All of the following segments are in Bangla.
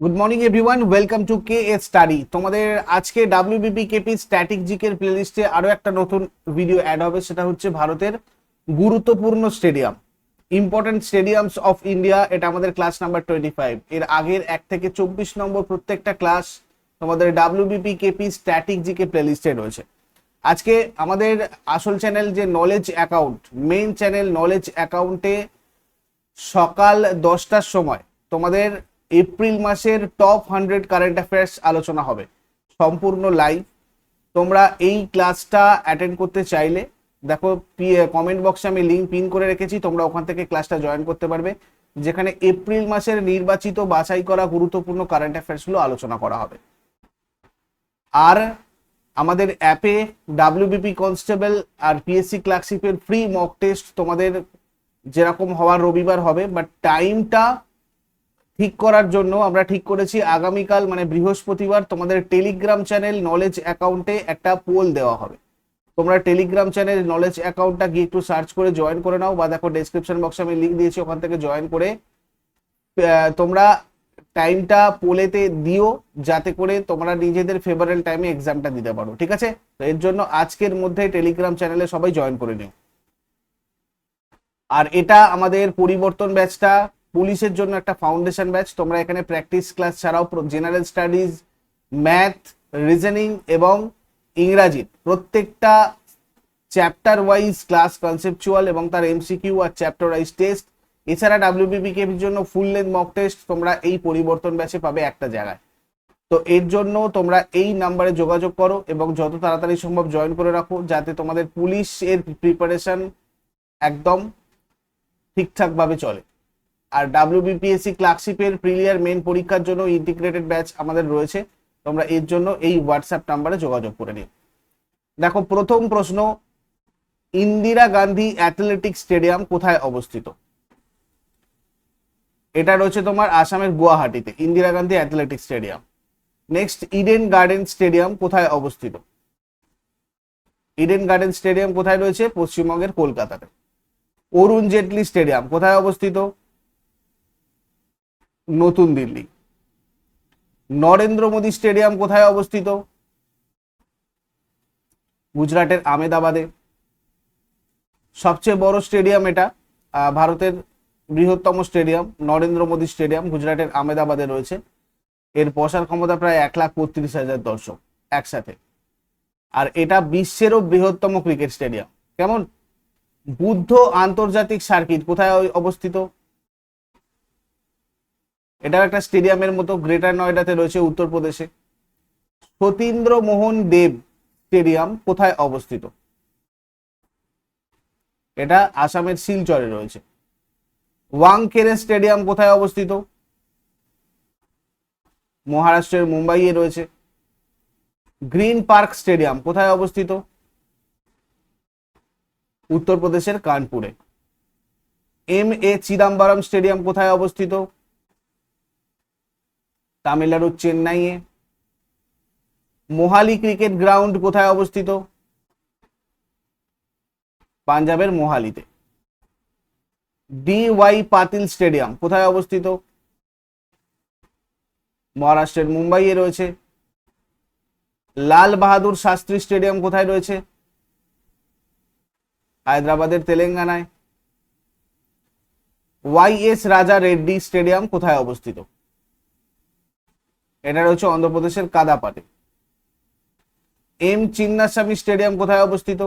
Good morning everyone welcome to K A study তোমাদের আজকে ডাব্লিউবিপি কেপি স্ট্যাটিক জিকের প্লেলিস্টে আরও একটা নতুন ভিডিও অ্যাড হবে, সেটা হচ্ছে ভারতের গুরুত্বপূর্ণ stadium important stadiums of India এটা আমাদের ক্লাস নাম্বার টোয়েন্টি ফাইভ এর আগের এক থেকে চব্বিশ নম্বর প্রত্যেকটা ক্লাস তোমাদের ডাব্লিউবিপি কেপি স্ট্যাটিক জিকে প্লেলিস্টে রয়েছে। আজকে আমাদের আসল চ্যানেল যে knowledge account main channel knowledge অ্যাকাউন্টে সকাল দশটার সময় তোমাদের এপ্রিল মাসের টপ হান্ড্রেড কারেন্ট অ্যাফেয়ার্স আলোচনা হবে। সম্পূর্ণ লাইভ তোমরা এই ক্লাসটা অ্যাটেন্ড করতে চাইলে, দেখো কমেন্ট বক্সে আমি লিঙ্ক পিন করে রেখেছি, তোমরা ওখান থেকে ক্লাসটা জয়েন করতে পারবে। যেখানে এপ্রিল মাসের নির্বাচিত বাছাই করা গুরুত্বপূর্ণ কারেন্ট অ্যাফেয়ার্সগুলো আলোচনা করা হবে। আর আমাদের অ্যাপে ডাব্লিউবিপি কনস্টেবল আর পিএসসি ক্লার্কশিপের ফ্রি মক টেস্ট তোমাদের যেরকম হওয়ার রবিবার হবে বাট টাইমটা ঠিক করার জন্য আমরা ঠিক করেছি। আগামীকাল মানে বৃহস্পতিবার, তোমাদের টেলিগ্রাম চ্যানেল নলেজ অ্যাকাউন্টে একটা পোল দেওয়া হবে। তোমরা টেলিগ্রাম চ্যানেল নলেজ অ্যাকাউন্টটা গিয়ে একটু সার্চ করে জয়েন করে নাও বা দেখো ডেসক্রিপশন বক্সে আমি লিঙ্ক দিয়েছি, ওখান থেকে জয়েন করে তোমরা টাইমটা পোলেতে দিও, যাতে করে তোমরা নিজেদের ফেভারেল টাইমে এক্সামটা দিতে পারো, ঠিক আছে? এর জন্য আজকের মধ্যে টেলিগ্রাম চ্যানেলে সবাই জয়েন করে নিও। আর এটা আমাদের পরিবর্তন ব্যাচটা পুলিশের জন্য একটা ফাউন্ডেশন ব্যাচ তোমরা এখানে প্র্যাকটিস ক্লাস ছাড়াও জেনারেল স্টাডিজ ম্যাথ রিজনিং এবং ইংরাজি প্রত্যেকটা চ্যাপ্টার ওয়াইজ ক্লাস কনসেপচুয়াল এবং তার এমসিকিউ আর চ্যাপ্টার ওয়াইজ টেস্ট এছাড়া ডাব্লিউবিপি এর জন্য ফুল লেন্থ মক টেস্ট তোমরা এই পরিবর্তন ব্যাচে পাবে একটা জায়গায়। তো এর জন্য তোমরা এই নাম্বারে যোগাযোগ করো এবং যত তাড়াতাড়ি সম্ভব জয়েন করে রাখো যাতে তোমাদের পুলিশের প্রিপারেশন একদম ঠিকঠাকভাবে চলে। আর ডাব্লিউবিপিএসসি ক্লার্কশিপের প্রিলিয়ার মেন পরীক্ষার জন্য ইন্টিগ্রেটেড ব্যাচ আমাদের রয়েছে। তোমরা এর জন্য এই হোয়াটসঅ্যাপ নাম্বারে যোগাযোগ করে নিও। দেখো, প্রথম প্রশ্ন, ইন্দিরা গান্ধী অ্যাথলেটিক স্টেডিয়াম কোথায় অবস্থিত? এটা রয়েছে তোমার আসামের গুয়াহাটিতে, Indira Gandhi athletic stadium next Eden Garden stadium কোথায় অবস্থিত? ইডেন গার্ডেন স্টেডিয়াম কোথায় রয়েছে? পশ্চিমবঙ্গের কলকাতাতে। অরুণ জেটলি স্টেডিয়াম কোথায় অবস্থিত? নতুন দিল্লি। নরেন্দ্র মোদী স্টেডিয়াম কোথায় অবস্থিত? গুজরাটের আমেদাবাদে। সবচেয়ে বড় স্টেডিয়াম এটা ভারতের বৃহত্তম স্টেডিয়াম, নরেন্দ্র মোদী স্টেডিয়াম, গুজরাটের আমেদাবাদে রয়েছে। এর বসার ক্ষমতা প্রায় এক লাখ বত্রিশ হাজার দর্শক একসাথে। আর এটা বিশ্বেরও বৃহত্তম ক্রিকেট স্টেডিয়াম। কেমন? বুদ্ধ আন্তর্জাতিক সার্কিট কোথায় অবস্থিত? এটাও একটা স্টেডিয়ামের মতো গ্রেটার নয়ডাতে রয়েছে উত্তরপ্রদেশে। সতীন্দ্র মোহন দেব স্টেডিয়াম কোথায় অবস্থিত? এটা আসামের শিলচরে রয়েছে। ওয়াংখেড়ে স্টেডিয়াম কোথায় অবস্থিত? মহারাষ্ট্রের মুম্বাইয়ে রয়েছে। গ্রিন পার্ক স্টেডিয়াম কোথায় অবস্থিত? উত্তরপ্রদেশের কানপুরে। এম এ চিদাম্বরম স্টেডিয়াম কোথায় অবস্থিত? তামিলনাড়ুর চেন্নাইয়ে। মোহালি ক্রিকেট গ্রাউন্ড কোথায় অবস্থিত? পাঞ্জাবের মোহালিতে। ডি ওয়াই পাতিল স্টেডিয়াম কোথায় অবস্থিত? মহারাষ্ট্রের মুম্বাইয়ে রয়েছে। লাল বাহাদুর শাস্ত্রী স্টেডিয়াম কোথায় রয়েছে? হায়দ্রাবাদের তেলেঙ্গানায়। ওয়াই এস রাজা রেড্ডি স্টেডিয়াম কোথায় অবস্থিত? এটা রয়েছে অন্ধ্রপ্রদেশের কাদাপাটে এম চিন্নাস্বামী স্টেডিয়াম কোথায় অবস্থিত?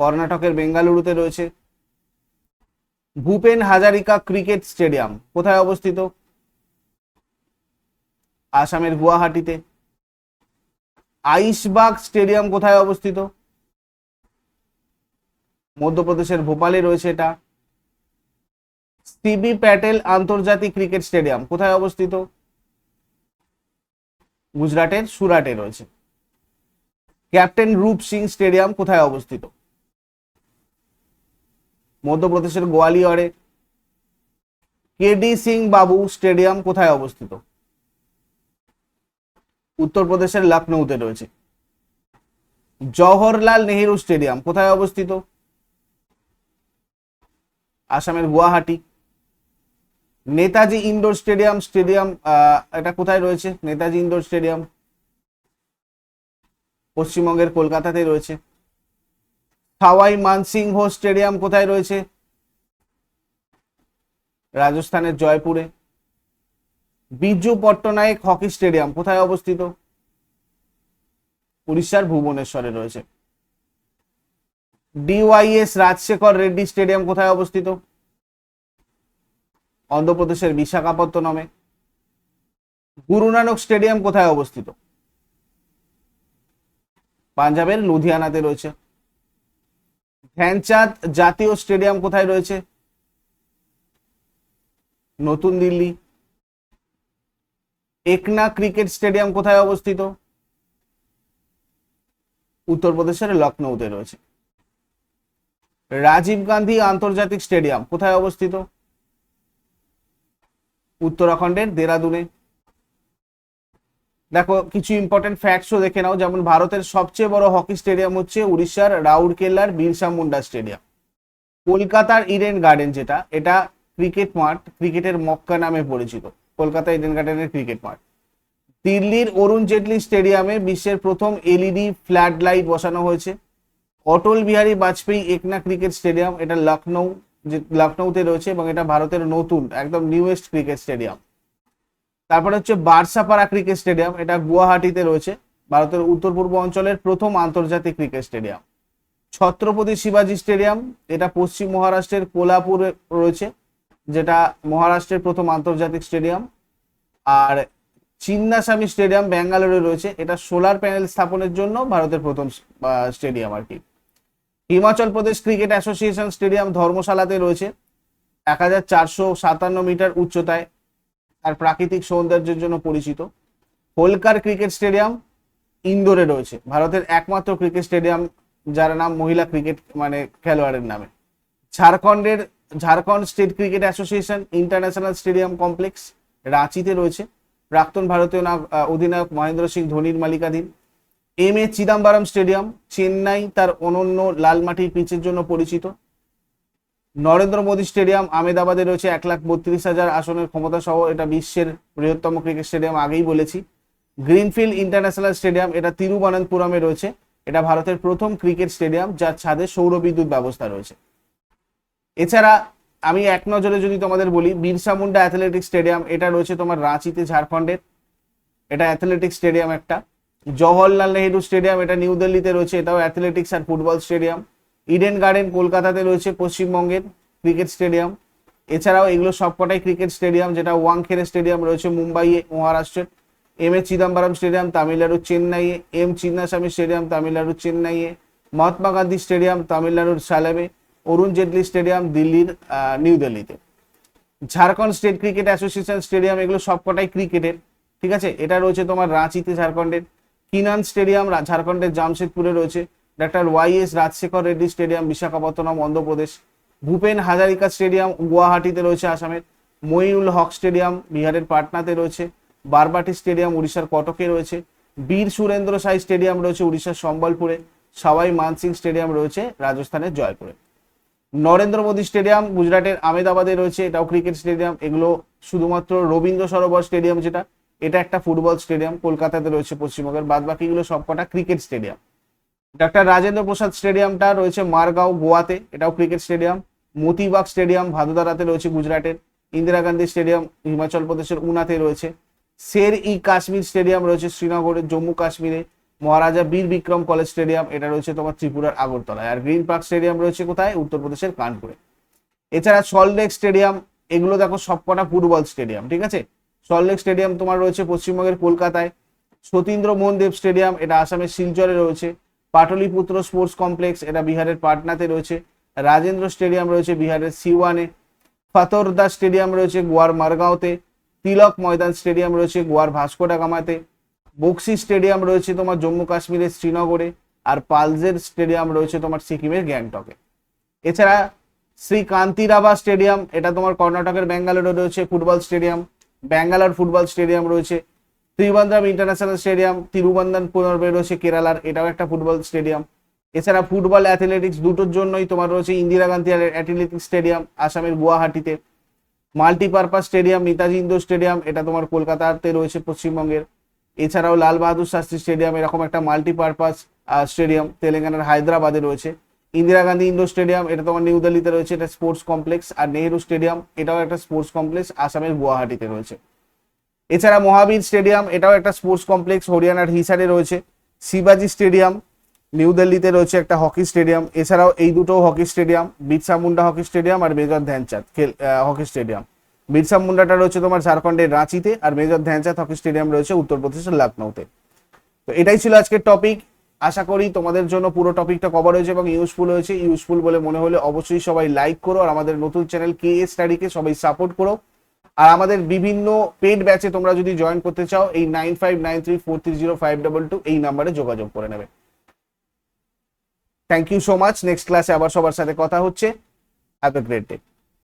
কর্ণাটকের বেঙ্গালুরুতে রয়েছে। ভূপেন হাজারিকা ক্রিকেট স্টেডিয়াম কোথায় অবস্থিত? আসামের গুয়াহাটিতে। আইসবাগ স্টেডিয়াম কোথায় অবস্থিত? মধ্যপ্রদেশের ভোপালে রয়েছে এটা। সিবি প্যাটেল আন্তর্জাতিক ক্রিকেট স্টেডিয়াম। কোথায় অবস্থিত? গুজরাটের, সুরাটে রয়েছে। ক্যাপ্টেন রূপ সিং স্টেডিয়াম কোথায় অবস্থিত? মধ্যপ্রদেশের গোয়ালিয়রে। কেডি সিং বাবু স্টেডিয়াম কোথায় অবস্থিত? উত্তরপ্রদেশের লখনৌতে রয়েছে। জওহরলাল নেহেরু স্টেডিয়াম কোথায় অবস্থিত? আসামের Guwahati. Netaji indoor stadium stadium এটা কোথায় রয়েছে? Netaji indoor stadium. পশ্চিমবঙ্গের কলকাতাতে রয়েছে। সাওয়াই মানসিংহ স্টেডিয়াম কোথায় রয়েছে? রাজস্থানের জয়পুরে। বিজু পট্টনায়ক হকি স্টেডিয়াম কোথায় অবস্থিত? উড়িষ্যার ভুবনেশ্বরে রয়েছে। ডিওয়াইএস রাজশেখর রেড্ডি স্টেডিয়াম কোথায় অবস্থিত? অন্ধ্রপ্রদেশের বিশাখাপত্তনমে। গুরু নানক স্টেডিয়াম কোথায় অবস্থিত? পাঞ্জাবের লুধিয়ানাতে রয়েছে। ধ্যানচাঁদ জাতীয় স্টেডিয়াম কোথায় রয়েছে? নতুন দিল্লি। একনা ক্রিকেট স্টেডিয়াম কোথায় অবস্থিত? উত্তরপ্রদেশের লখনৌতে রয়েছে। রাজীব গান্ধী আন্তর্জাতিক স্টেডিয়াম কোথায় অবস্থিত? উত্তরাখণ্ডের দেরাদুনে। দেখো, কিছু ইম্পর্টেন্ট ফ্যাক্টসও দেখে নাও। যেমন ভারতের সবচেয়ে বড় হকি স্টেডিয়াম হচ্ছে উড়িষ্যার রাউরকেল্লার বিরসা মুন্ডা স্টেডিয়াম কলকাতার ইডেন গার্ডেন যেটা, এটা ক্রিকেট মাঠ ক্রিকেটের মক্কা নামে পরিচিত। কলকাতা ইডেন গার্ডেনের ক্রিকেট মাঠ। দিল্লির অরুণ জেটলি স্টেডিয়ামে বিশ্বের প্রথম এলইডি ফ্ল্যাট লাইট বসানো হয়েছে। অটল বিহারী বাজপেয়ী একনা ক্রিকেট স্টেডিয়াম এটা লখনৌ যে লখনৌতে রয়েছে এবং এটা ভারতের নতুন, একদম নিউয়েস্ট ক্রিকেট স্টেডিয়াম তারপরে হচ্ছে বার্সাপাড়া ক্রিকেট স্টেডিয়াম এটা গুয়াহাটিতে রয়েছে, ভারতের উত্তর পূর্ব অঞ্চলের প্রথম আন্তর্জাতিক ক্রিকেট স্টেডিয়াম ছত্রপতি শিবাজি স্টেডিয়াম এটা পশ্চিম মহারাষ্ট্রের কোলাপুরে রয়েছে, যেটা মহারাষ্ট্রের প্রথম আন্তর্জাতিক স্টেডিয়াম আর চিন্নাস্বামী স্টেডিয়াম ব্যাঙ্গালোরে রয়েছে, এটা সোলার প্যানেল স্থাপনের জন্য ভারতের প্রথম স্টেডিয়াম আর কি। Himachal Pradesh cricket association stadium ধর্মশালাতে রয়েছে এক হাজার চারশো সাতান্ন মিটার উচ্চতায় তার প্রাকৃতিক সৌন্দর্যের জন্য পরিচিত। হোলকার ক্রিকেট স্টেডিয়াম ইন্দোরে রয়েছে, ভারতের একমাত্র ক্রিকেট স্টেডিয়াম যার নাম মহিলা ক্রিকেট মানে খেলোয়াড়ের নামে। ঝাড়খণ্ডের, Jharkhand state cricket association international stadium complex রাঁচিতে রয়েছে। প্রাক্তন ভারতীয় অধিনায়ক মহেন্দ্র সিং ধোনির মালিকাধীন। M A Chidambaram stadium Chennai তার অনন্য লাল মাটির পিচের জন্য পরিচিত। নরেন্দ্র মোদী স্টেডিয়াম, আমেদাবাদে রয়েছে এক লাখ বত্রিশ হাজার আসনের ক্ষমতা সহ এটা বিশ্বের বৃহত্তম ক্রিকেট স্টেডিয়াম আগেই বলেছি। গ্রিনফিল্ড ইন্টারন্যাশনাল স্টেডিয়াম, এটা তিরুবনন্তপুরমে রয়েছে। এটা ভারতের প্রথম ক্রিকেট স্টেডিয়াম, যার ছাদে সৌর বিদ্যুৎ ব্যবস্থা রয়েছে। এছাড়া আমি এক নজরে যদি তোমাদের বলি, বিরসা মুন্ডা অ্যাথলেটিক স্টেডিয়াম, এটা রয়েছে তোমার রাঁচিতে ঝাড়খণ্ডের। এটা অ্যাথলেটিক স্টেডিয়াম একটা। জওহরলাল নেহেরু স্টেডিয়াম, এটা নিউ দিল্লিতে রয়েছে, এটাও অ্যাথলেটিক্স আর ফুটবল স্টেডিয়াম ইডেন গার্ডেন কলকাতাতে রয়েছে, পশ্চিমবঙ্গের ক্রিকেট স্টেডিয়াম এছাড়াও এগুলো সবকটাই ক্রিকেট স্টেডিয়াম যেটা ওয়াংখেড়ে স্টেডিয়াম রয়েছে মুম্বাইয়ে মহারাষ্ট্রের। M A Chidambaram stadium Tamil Nadu, চেন্নাইয়ে। এম চিন্নাস্বামী স্টেডিয়াম তামিলনাড়ু, চেন্নাইয়ে। মহাত্মা গান্ধী স্টেডিয়াম তামিলনাড়ুর সালেমে। অরুণ জেটলি স্টেডিয়াম দিল্লির নিউ দিল্লিতে। Jharkhand state cricket association stadium এগুলো সবকটাই ক্রিকেটের ঠিক আছে? এটা রয়েছে তোমার রাঁচিতে ঝাড়খণ্ডের। কিনান স্টেডিয়াম ঝাড়খণ্ডের জামশেদপুরে রয়েছে। Doctor Y S Rajasekhar Reddy stadium, Visakhapatnam, Andhra Pradesh. Bhupen Hazarika stadium, গুয়াহাটিতে রয়েছে আসামের। মঈনুল হক স্টেডিয়াম, বিহারের পাটনাতে রয়েছে। বারবাটি স্টেডিয়াম, উড়িষ্যার কটকে রয়েছে। বীর সুরেন্দ্র সাই স্টেডিয়াম রয়েছে উড়িষ্যার সম্বলপুরে। সাওয়াই মানসিং স্টেডিয়াম রয়েছে রাজস্থানের জয়পুরে। নরেন্দ্র মোদী স্টেডিয়াম, গুজরাটের আমেদাবাদে রয়েছে। এটাও ক্রিকেট স্টেডিয়াম। এগুলো শুধুমাত্র রবীন্দ্র সরোবর স্টেডিয়াম যেটা এটা একটা ফুটবল স্টেডিয়াম, কলকাতাতে রয়েছে পশ্চিমবঙ্গের বাদ বাকিগুলো সবকটা ক্রিকেট স্টেডিয়াম। ডাক্তার রাজেন্দ্র প্রসাদ স্টেডিয়ামটা রয়েছে মারগাঁও, গোয়াতে, এটাও ক্রিকেট স্টেডিয়াম। মতিবাগ স্টেডিয়াম, ভাদোদারাতে রয়েছে গুজরাটের। ইন্দিরা গান্ধী স্টেডিয়াম, হিমাচল প্রদেশের উনাতে রয়েছে। শের ই কাশ্মীর স্টেডিয়াম রয়েছে শ্রীনগরের, জম্মু কাশ্মীরে। মহারাজা বীর বিক্রম কলেজ স্টেডিয়াম, এটা রয়েছে তোমার ত্রিপুরার আগরতলায়। আর গ্রিন পার্ক স্টেডিয়াম রয়েছে কোথায়? উত্তরপ্রদেশের কানপুরে। এছাড়া সল্টলেক স্টেডিয়াম, এগুলো দেখো সবকটা ফুটবল স্টেডিয়াম, ঠিক আছে? সল্টলেক স্টেডিয়াম তোমার রয়েছে পশ্চিমবঙ্গের কলকাতায়। সতীন্দ্র মোহন দেব স্টেডিয়াম এটা আসামের শিলচরে রয়েছে। পাটলিপুত্র স্পোর্টস কমপ্লেক্স এটা বিহারের পাটনাতে রয়েছে। রাজেন্দ্র স্টেডিয়াম রয়েছে বিহারের সিওয়ানে ফাতরদা স্টেডিয়াম রয়েছে গোয়ার মারগাঁওতে। তিলক ময়দান স্টেডিয়াম রয়েছে গোয়ার ভাস্কোডা গামাতে। বক্সি স্টেডিয়াম রয়েছে তোমার জম্মু কাশ্মীরের শ্রীনগরে। আর পালজের স্টেডিয়াম রয়েছে তোমার সিকিমের গ্যাংটকে। এছাড়া শ্রী কান্তিরাবা স্টেডিয়াম এটা তোমার কর্ণাটকের ব্যাঙ্গালোরে রয়েছে, football stadium Bangalore football stadium রয়েছে ত্রিবান্দ্রম ইন্টারন্যাশনাল স্টেডিয়াম তিরুবন্দনপুরমে রয়েছে, কেরালার, এটাও একটা ফুটবল স্টেডিয়াম। এছাড়া ফুটবল অ্যাথলেটিক্স দুটোর জন্যই তোমার রয়েছে ইন্দিরা গান্ধী অ্যাথলেটিক্স স্টেডিয়াম আসামের গুয়াহাটিতে। Multipurpose stadium Netaji indoor stadium এটা তোমার কলকাতাতে রয়েছে পশ্চিমবঙ্গের। এছাড়াও লাল বাহাদুর শাস্ত্রী স্টেডিয়াম এরকম একটা মাল্টিপারপাস স্টেডিয়াম তেলেঙ্গানার হায়দ্রাবাদে রয়েছে। ইন্দিরা গান্ধী ইন্ডোর স্টেডিয়াম, এটা তোমার নিউ দিল্লিতে রয়েছে, এটা স্পোর্টস কমপ্লেক্স। আর নেহেরু স্টেডিয়াম, এটাও একটা স্পোর্টস কমপ্লেক্স, আসামের গুয়াহাটিতে রয়েছে। এছাড়া মহাবীর স্টেডিয়াম, এটাও একটা স্পোর্টস কমপ্লেক্স, হরিয়ানার হিসারে রয়েছে। শিবাজি স্টেডিয়াম, নিউ দিল্লিতে রয়েছে একটা হকি স্টেডিয়াম। এছাড়াও এই দুটো hockey stadium, Birsa Munda hockey stadium আর major Dhyanchand hockey stadium. Birsa মুন্ডাটা রয়েছে তোমার ঝাড়খণ্ডের রাঁচিতে আর মেজর ধ্যানচাঁদ হকি স্টেডিয়াম রয়েছে উত্তরপ্রদেশের লখনৌতে তো এটাই ছিল আজকের টপিক আশা করি তোমাদের জন্য পুরো টপিকটা কভার হয়েছে এবং ইউজফুল হয়েছে। ইউজফুল বলে মনে হলে অবশ্যই সবাই লাইক করো আর আমাদের নতুন চ্যানেল কে এ স্টাডিকে সবাই সাপোর্ট করো। আর আমাদের বিভিন্ন পেড ব্যাচে তোমরা যদি জয়েন করতে চাও, এই nine five nine three four three zero five double two এই নাম্বারে যোগাযোগ করে নেবে। Thank you so much next ক্লাসে আবার সবার সাথে কথা হচ্ছে। Have a great day